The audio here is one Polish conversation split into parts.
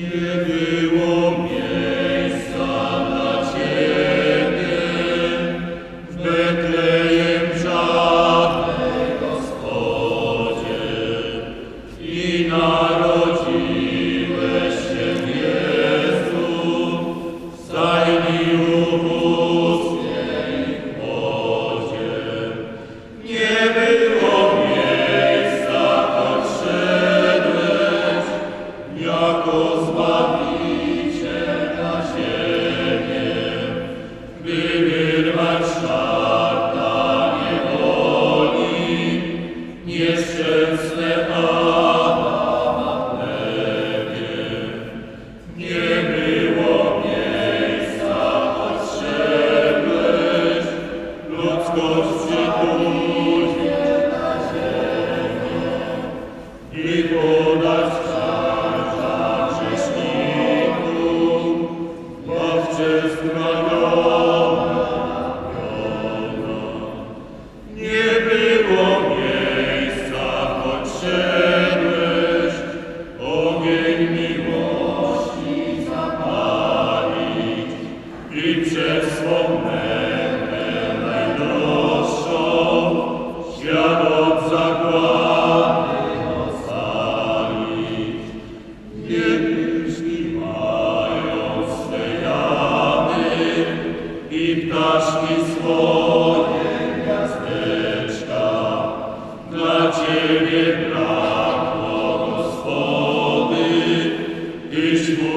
Give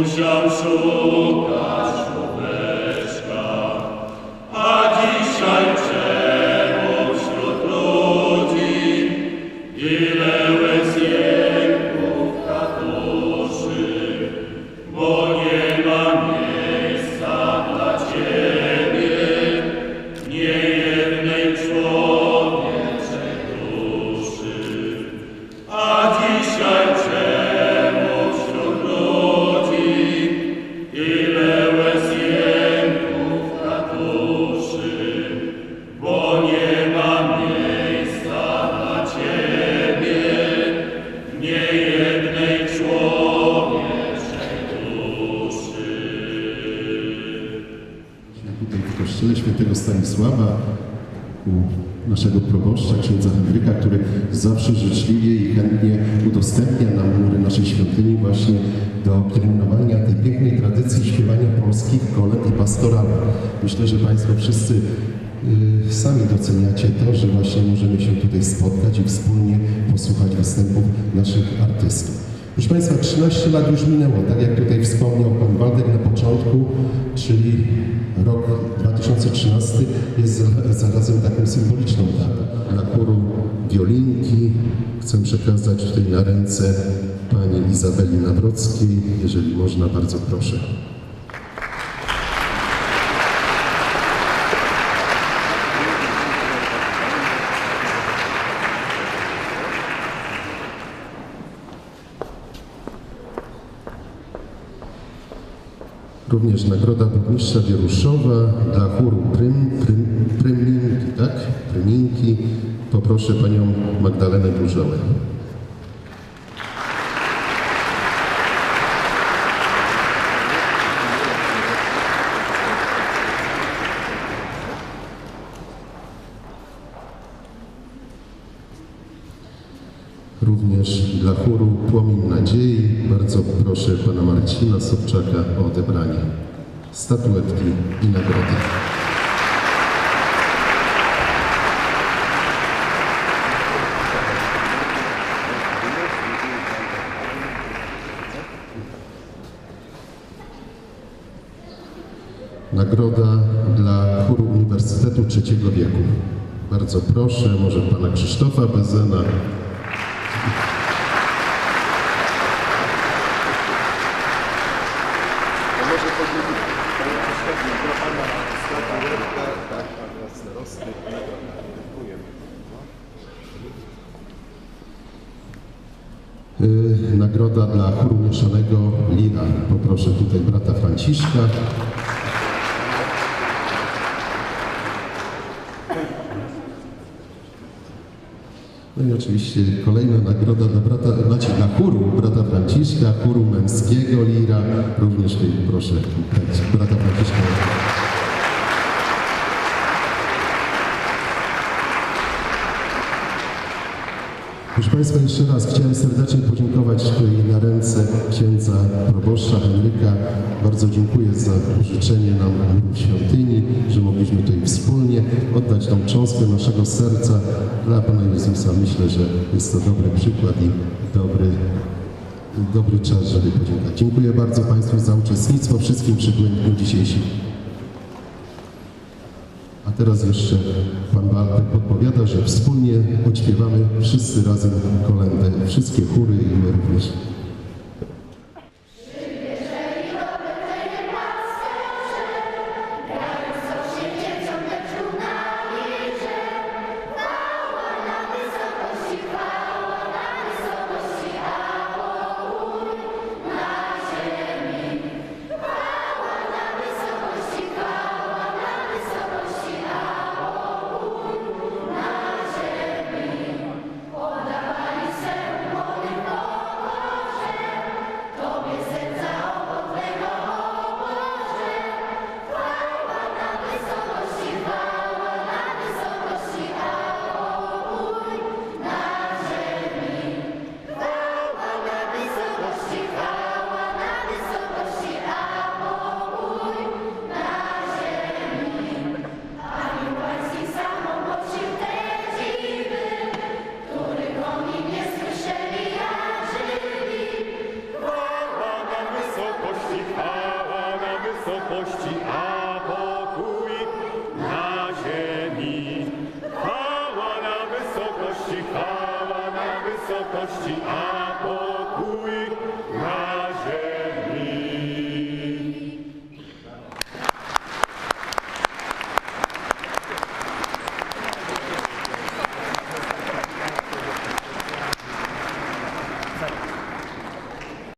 musiał szukać kolęd i pastorałów. Myślę, że Państwo wszyscy y, sami doceniacie to, że właśnie możemy się tutaj spotkać i wspólnie posłuchać występów naszych artystów. Proszę Państwa, 13 lat już minęło, tak jak tutaj wspomniał Pan Waldek na początku, czyli rok 2013 jest za- zarazem taką symboliczną datą. Dla chóru Wiolinki chcę przekazać tutaj na ręce Pani Izabeli Nawrockiej, jeżeli można, bardzo proszę. Również nagroda burmistrza Wieruszowa dla chóru Prym, Prym, Pryminki, tak? Pryminki. Poproszę panią Magdalenę Burzołę. Również dla chóru Płomień Nadziei bardzo proszę pana Marcina Sobczaka o odebranie statuetki i nagrody. Nagroda dla chóru Uniwersytetu Trzeciego Wieku. Bardzo proszę, może pana Krzysztofa Bezena. Nagroda dla chóru mieszanego Lira. Poproszę tutaj brata Franciszka. No i oczywiście kolejna nagroda dla brata, znaczy dla chóru brata Franciszka, chóru męskiego Lira. Również tutaj proszę brata Franciszka. Proszę Państwa, jeszcze raz chciałem serdecznie podziękować tutaj na ręce księdza proboszcza Henryka. Bardzo dziękuję za pożyczenie nam świątyni, że mogliśmy tutaj wspólnie oddać tą cząstkę naszego serca dla Pana Jezusa. Myślę, że jest to dobry przykład i dobry, dobry czas, żeby podziękować. Dziękuję bardzo Państwu za uczestnictwo, wszystkim dniu dzisiejszym. A teraz jeszcze Pan Bartek podpowiada, że wspólnie odśpiewamy wszyscy razem kolędę, wszystkie chóry i my również. Este